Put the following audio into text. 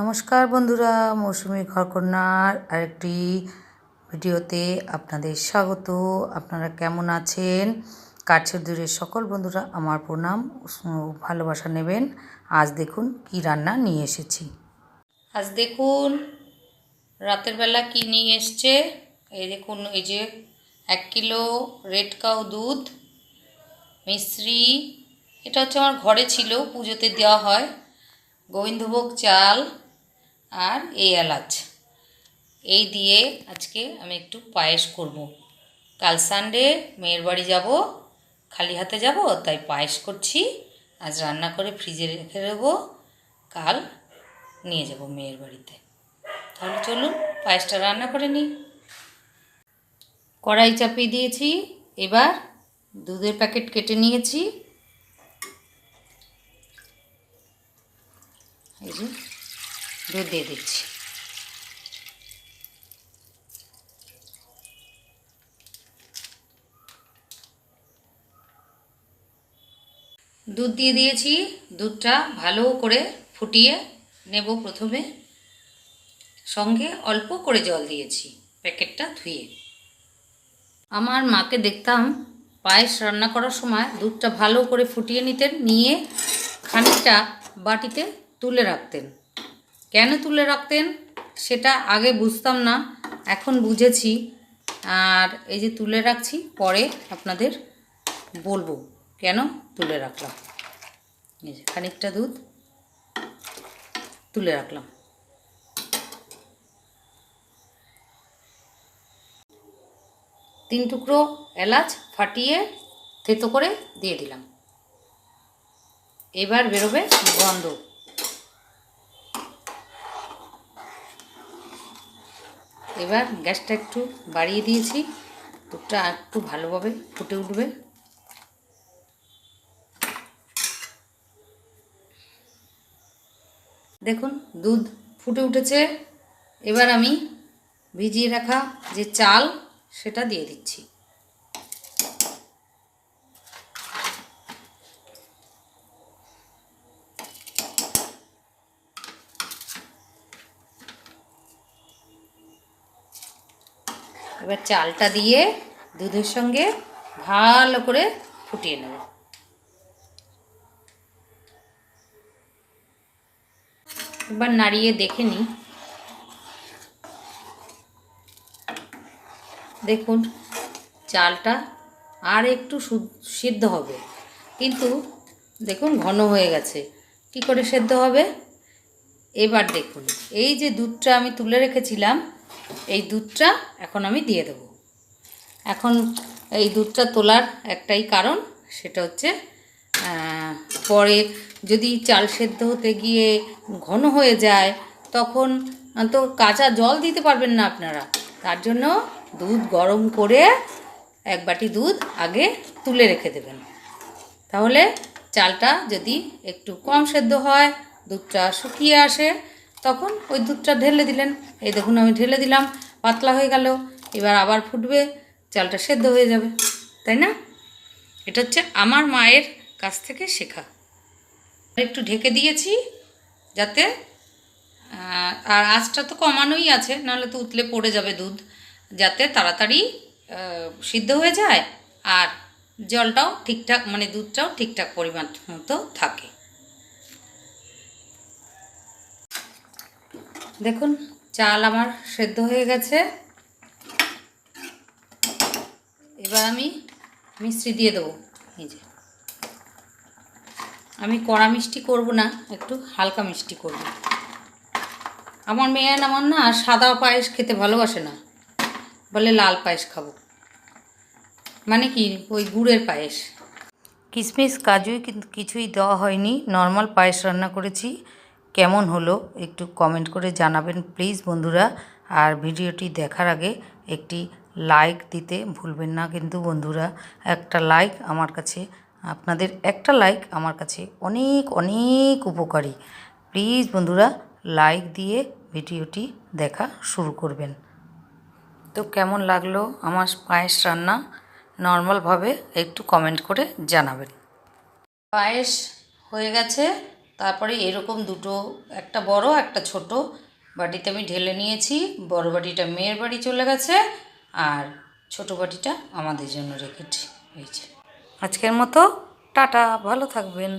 নমস্কার বন্ধুরা, মৌসুমি ঘরকন্যার আরেকটি ভিডিওতে আপনাদের স্বাগত। আপনারা কেমন আছেন? কাছের দূরের সকল বন্ধুরা আমার প্রণাম ভালোবাসা নেবেন। আজ দেখুন কি রান্না নিয়ে এসেছি। আজ দেখুন রাতের বেলা কি নিয়ে এসছে। এই দেখুন, এই যে এক কিলো রেড কাউ দুধ মিশ্রি। এটা হচ্ছে আমার ঘরে ছিল, পুজোতে দেওয়া হয়। গোবিন্দভোগ চাল আর এই এলাচ। এই দিয়ে আজকে আমি একটু পায়েস করব। কাল সানডে মেয়ের বাড়ি যাব, খালি হাতে যাব, তাই পায়েস করছি। আজ রান্না করে ফ্রিজে রেখে দেবো, কাল নিয়ে যাব মেয়ের বাড়িতে। তাহলে চলুন, পায়েসটা রান্না করে নিই। কড়াই চাপিয়ে দিয়েছি, এবার দুধের প্যাকেট কেটে নিয়েছি। এই দুধ দিয়ে দিচ্ছি। দুধ দিয়ে দিয়েছি। দুধটা ভালো করে ফুটিয়ে নেব প্রথমে। সঙ্গে অল্প করে জল দিয়েছি প্যাকেটটা ধুয়ে। আমার মাকে দেখতাম পায়েস রান্না করার সময় দুধটা ভালো করে ফুটিয়ে নিতেন, নিয়ে খানিকটা বাটিতে তুলে রাখতেন। কেন তুলে রাখতেন সেটা আগে বুঝতাম না, এখন বুঝেছি। আর এই যে তুলে রাখছি, পরে আপনাদের বলব কেন তুলে রাখলাম। এই যে খানিকটা দুধ তুলে রাখলাম। তিন টুকরো এলাচ ফাটিয়ে থেতো করে দিয়ে দিলাম। এবার বেরোবে গন্ধ। এবার গ্যাসটা একটু বাড়িয়ে দিয়েছি। দুধটা একটু ভালোভাবে ফুটে উঠবে। দেখুন, দুধ ফুটে উঠেছে। এবার আমি ভিজিয়ে রাখা যে চাল, সেটা দিয়ে দিচ্ছি। এবার চালটা দিয়ে দুধের সঙ্গে ভালো করে ফুটিয়ে নেব। এবার নাড়িয়ে দেখে নিই দেখুন, চালটা আর একটু সিদ্ধ হবে। কিন্তু দেখুন ঘন হয়ে গেছে। কি করে সেদ্ধ হবে? এবার দেখুন, এই যে দুধটা আমি তুলে রেখেছিলাম এই দুধটা এখন আমি দিয়ে দেব। এখন এই দুধটা তোলার একটাই কারণ, সেটা হচ্ছে পরে যদি চাল সেদ্ধ হতে গিয়ে ঘন হয়ে যায়, তখন তো কাঁচা জল দিতে পারবেন না আপনারা। তার জন্য দুধ গরম করে এক বাটি দুধ আগে তুলে রেখে দেবেন। তাহলে চালটা যদি একটু কম সেদ্ধ হয়, দুধটা শুকিয়ে আসে তখন ওই দুধটা ঢেলে দিলেন। এই দেখুন, আমি ঢেলে দিলাম, পাতলা হয়ে গেল, এবার আবার ফুটবে, চালটা সেদ্ধ হয়ে যাবে, তাই না? এটা হচ্ছে আমার মায়ের কাছ থেকে শেখা। একটু ঢেকে দিয়েছি, যাতে আর আঁচটা তো কমানোই আছে, নাহলে তো উতলে পড়ে যাবে দুধ, যাতে তাড়াতাড়ি সিদ্ধ হয়ে যায়, আর জলটাও ঠিকঠাক মানে দুধটাও ঠিকঠাক পরিমাণ মতো থাকে। দেখুন, চাল আমার সেদ্ধ হয়ে গেছে। এবার আমি মিষ্টি দিয়ে দেবো, এই যে। আমি কড়া মিষ্টি করব না, একটু হালকা মিষ্টি করব। আমার মেয়ের আমার না সাদা পায়েস খেতে ভালোবাসে না। বলে লাল পায়েস খাব। মানে কি? ওই গুড়ের পায়েস। কিশমিশ কাজুই কিন্তু কিছুই দেওয়া হয়নি। নর্মাল পায়েস রান্না করেছি। কেমন হলো একটু কমেন্ট করে জানাবেন প্লিজ বন্ধুরা। আর ভিডিওটি দেখার আগে একটি লাইক দিতে ভুলবেন না কিন্তু বন্ধুরা। একটা লাইক আমার কাছে, আপনাদের একটা লাইক আমার কাছে অনেক অনেক উপকারী। প্লিজ বন্ধুরা লাইক দিয়ে ভিডিওটি দেখা শুরু করবেন। তো কেমন লাগল আমার পায়েস রান্না? নর্মালভাবে একটু কমেন্ট করে জানাবেন। পায়েস হয়ে গেছে। তারপরে এরকম দুটো, একটা বড়, একটা ছোট বাটিতে আমি ঢেলে নিয়েছি। বড় বাটিটা মেয়ের বাড়ি চলে গেছে আর ছোট বাটিটা আমাদের জন্য রেখেছি এই যে আজকের মতো, টাটা, ভালো থাকবেন।